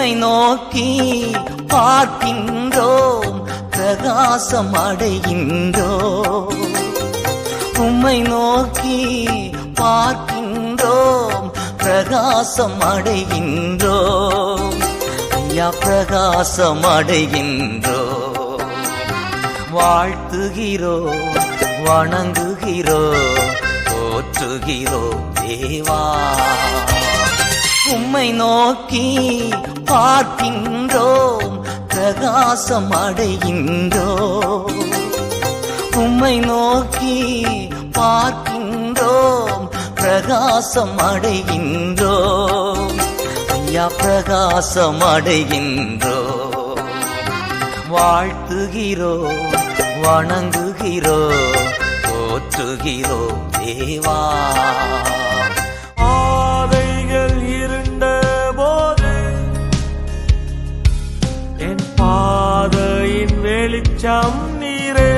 உம்மை நோக்கி பார்க்கின்றோம் பிரகாசம் அடைகின்றோம் உம்மை நோக்கி பார்க்கின்றோம் பிரகாசம் அடைகின்றோம் ஐயா பிரகாசம் அடைகின்றோம் வாழ்த்துகிறோம் வணங்குகிறோம் போற்றுகிறோம் தேவா. உம்மை நோக்கி பார்க்கின்றோம் பிரகாசம் அடைகின்றோம் உம்மை நோக்கி பார்க்கின்றோம் பிரகாசம் அடைகின்றோம் ஐயா பிரகாசம் அடைகின்றோம் வாழ்த்துகிறோம் வணங்குகிறோம் போற்றுகிறோம் தேவா. வெளிச்சம் நீரே.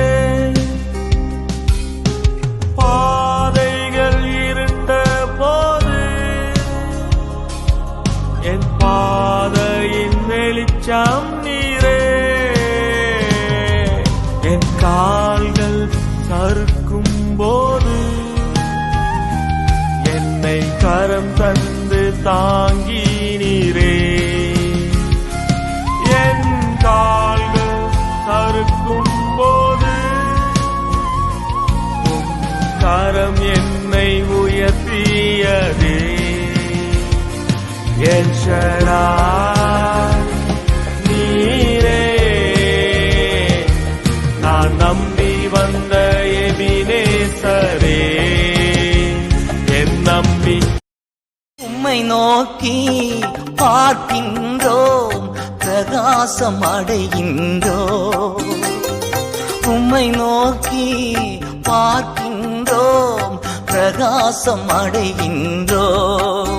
பாதைகள் இருண்ட போது என் பாதையின் வெளிச்சம் நீரே. என் கால்கள் சறுக்கும் போது என்னை கரம் தந்து தான் கரம் என்னை உயர்த்தியதே. என் நீரே. நான் நம்பி வந்த எபினேசரே. என் நம்பி. உம்மை நோக்கி பார்க்கின்றோம் பிரகாசம் அடைகின்றோம். உம்மை நோக்கி பார்க்க பிரகாசம் அடைகின்றோம்.